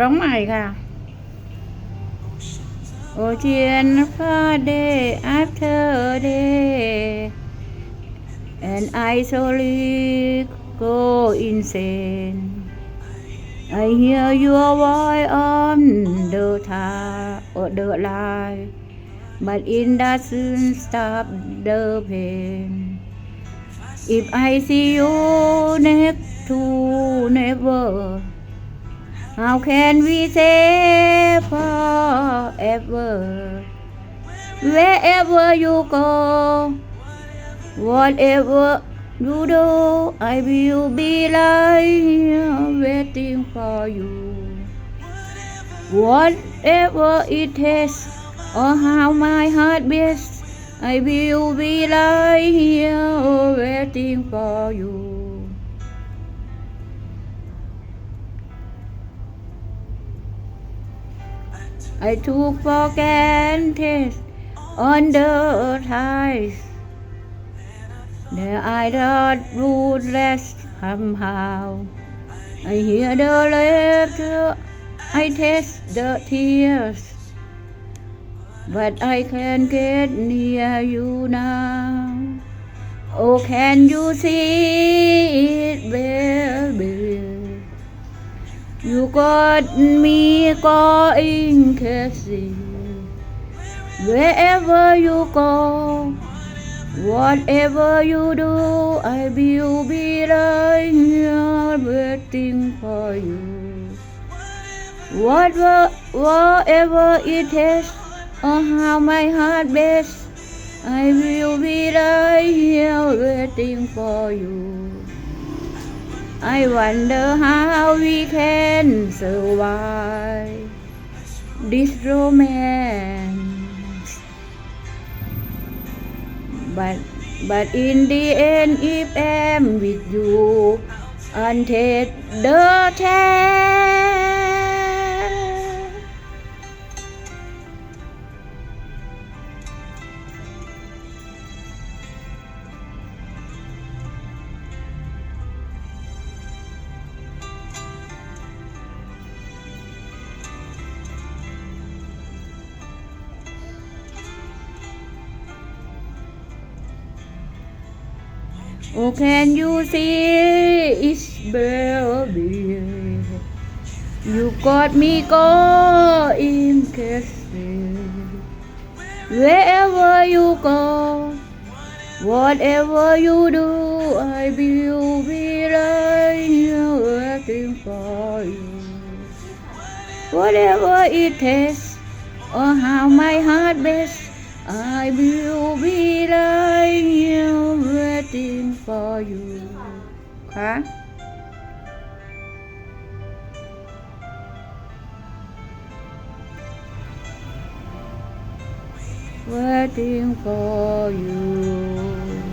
ร้องใหม่ค่ะ Ocean far day after day and I slowly go insane I hear your voice on the ta- or the line but it doesn't stop the pain If I see you next to never How can we say forever? Wherever you go, whatever you do, I will be here waiting for you. Whatever it takes, or how my heart beats, I will be right here waiting for you. I took for granted on the ties that I thought would somehow. I hear the laughter, I taste the tears, but I can't get near you now. Oh, can you see it, baby? You got me going crazy. Wherever you go, whatever you do, I will be right here waiting for you. Whatever, whatever it takes, or how my heart beats, I will be right here waiting for you. I wonder how we can survive this romance. But but in the end, if I'm with you, until the time. Oh, can you see it's baby? You got me going crazy. Wherever you go, whatever you do, I will be right here waiting for you. Whatever it takes, or oh, how my heart beats, I will be right here waiting for you. คะ waiting for you